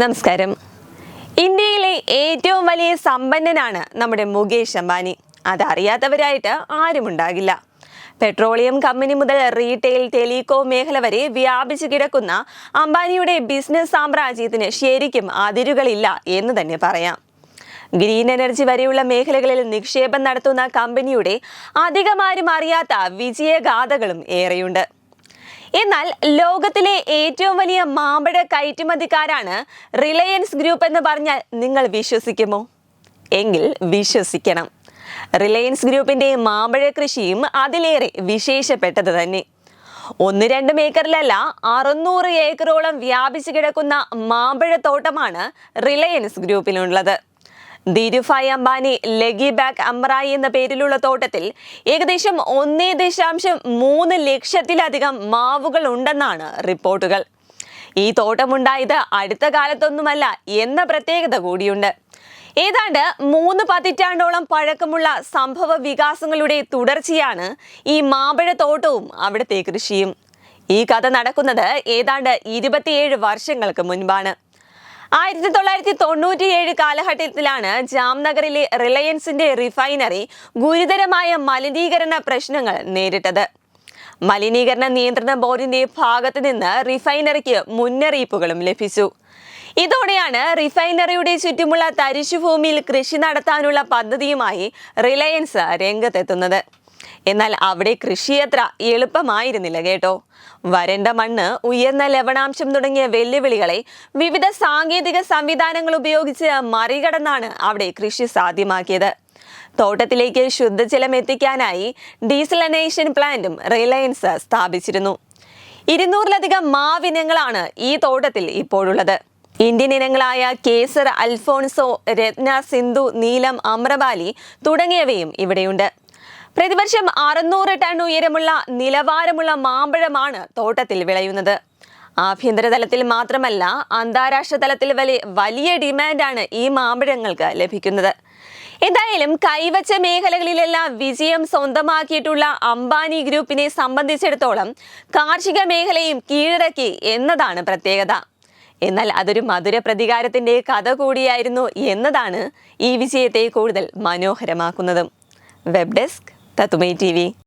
നമസ്കാരം. ഇന്ത്യയിലെ ഏറ്റവും വലിയ സമ്പന്നനാണ് നമ്മുടെ മുകേഷ് അംബാനി. അതറിയാത്തവരായിട്ട് ആരുമുണ്ടാകില്ല. പെട്രോളിയം കമ്പനി മുതൽ റീറ്റെയിൽ ടെലികോം മേഖല വരെ വ്യാപിച്ചു കിടക്കുന്ന അംബാനിയുടെ ബിസിനസ് സാമ്രാജ്യത്തിന് ശരിക്കും അതിരുകളില്ല എന്ന് തന്നെ പറയാം. ഗ്രീൻ എനർജി വരെയുള്ള മേഖലകളിൽ നിക്ഷേപം നടത്തുന്ന കമ്പനിയുടെ അധികമാരും അറിയാത്ത വിജയഗാഥകളും ഏറെയുണ്ട്. എന്നാൽ ലോകത്തിലെ ഏറ്റവും വലിയ മാമ്പഴ കയറ്റുമതിക്കാരാണ് റിലയൻസ് ഗ്രൂപ്പ് എന്ന് പറഞ്ഞാൽ നിങ്ങൾ വിശ്വസിക്കുമോ? എങ്കിൽ വിശ്വസിക്കണം. റിലയൻസ് ഗ്രൂപ്പിന്റെ മാമ്പഴ കൃഷിയും അതിലേറെ വിശേഷപ്പെട്ടത് തന്നെ. ഒന്ന് രണ്ട് ഏക്കറിലല്ല അറുന്നൂറ് ഏക്കറോളം വ്യാപിച്ചു കിടക്കുന്ന മാമ്പഴത്തോട്ടമാണ് റിലയൻസ് ഗ്രൂപ്പിനുള്ളത് ധീരുഭായ് അംബാനി ലഗി ബാഗ് അമ്രായി എന്ന പേരിലുള്ള തോട്ടത്തിൽ ഏകദേശം ഒന്നേ ദശാംശം മൂന്ന് ലക്ഷത്തിലധികം മാവുകൾ ഉണ്ടെന്നാണ് റിപ്പോർട്ടുകൾ. ഈ തോട്ടമുണ്ടായത് അടുത്ത കാലത്തൊന്നുമല്ല എന്ന പ്രത്യേകത കൂടിയുണ്ട്. ഏതാണ്ട് മൂന്ന് പതിറ്റാണ്ടോളം പഴക്കമുള്ള സംഭവ വികാസങ്ങളുടെ തുടർച്ചയാണ് ഈ മാമ്പഴ തോട്ടവും അവിടുത്തെ കൃഷിയും. ഈ കഥ നടക്കുന്നത് ഏതാണ്ട് ഇരുപത്തിയേഴ് വർഷങ്ങൾക്ക് മുൻപാണ്. ആയിരത്തി തൊള്ളായിരത്തി തൊണ്ണൂറ്റിയേഴ് കാലഘട്ടത്തിലാണ് ജാംനഗറിലെ റിലയൻസിന്റെ റിഫൈനറി ഗുരുതരമായ മലിനീകരണ പ്രശ്നങ്ങൾ നേരിട്ടത്. മലിനീകരണ നിയന്ത്രണ ബോർഡിന്റെ ഭാഗത്ത് നിന്ന് റിഫൈനറിക്ക് മുന്നറിയിപ്പുകളും ലഭിച്ചു. ഇതോടെയാണ് റിഫൈനറിയുടെ ചുറ്റുമുള്ള തരിശുഭൂമിയിൽ കൃഷി നടത്താനുള്ള പദ്ധതിയുമായി റിലയൻസ് രംഗത്തെത്തുന്നത്. എന്നാൽ അവിടെ കൃഷിയത്ര എളുപ്പമായിരുന്നില്ല കേട്ടോ. വരണ്ട മണ്ണ് ഉയർന്ന ലവണാംശം തുടങ്ങിയ വെല്ലുവിളികളെ വിവിധ സാങ്കേതിക സംവിധാനങ്ങൾ ഉപയോഗിച്ച് മറികടന്നാണ് അവിടെ കൃഷി സാധ്യമാക്കിയത്. തോട്ടത്തിലേക്ക് ശുദ്ധജലം എത്തിക്കാനായി ഡീസലനേഷൻ പ്ലാന്റും റിലയൻസ് സ്ഥാപിച്ചിരുന്നു. ഇരുന്നൂറിലധികം മാവിനങ്ങളാണ് ഈ തോട്ടത്തിൽ ഇപ്പോഴുള്ളത്. ഇന്ത്യൻ ഇനങ്ങളായ കേസർ അൽഫോൺസോ രത്ന സിന്ധു നീലം അമ്രപാലി തുടങ്ങിയവയും ഇവിടെയുണ്ട്. പ്രതിവർഷം അറുന്നൂറ് ടൺ ഉയരമുള്ള നിലവാരമുള്ള മാമ്പഴമാണ് തോട്ടത്തിൽ വിളയുന്നത്. ആഭ്യന്തര തലത്തിൽ മാത്രമല്ല അന്താരാഷ്ട്ര തലത്തിൽ വലിയ വലിയ ഡിമാൻഡാണ് ഈ മാമ്പഴങ്ങൾക്ക് ലഭിക്കുന്നത്. എന്തായാലും കൈവച്ച മേഖലകളിലെല്ലാം വിജയം സ്വന്തമാക്കിയിട്ടുള്ള അംബാനി ഗ്രൂപ്പിനെ സംബന്ധിച്ചിടത്തോളം കാർഷിക മേഖലയും കീഴടക്കി എന്നതാണ് പ്രത്യേകത. എന്നാൽ അതൊരു മധുര പ്രതികാരത്തിന്റെ കഥ കൂടിയായിരുന്നു എന്നതാണ് ഈ വിജയത്തെ കൂടുതൽ മനോഹരമാക്കുന്നതും. Web desk Tatumi TV.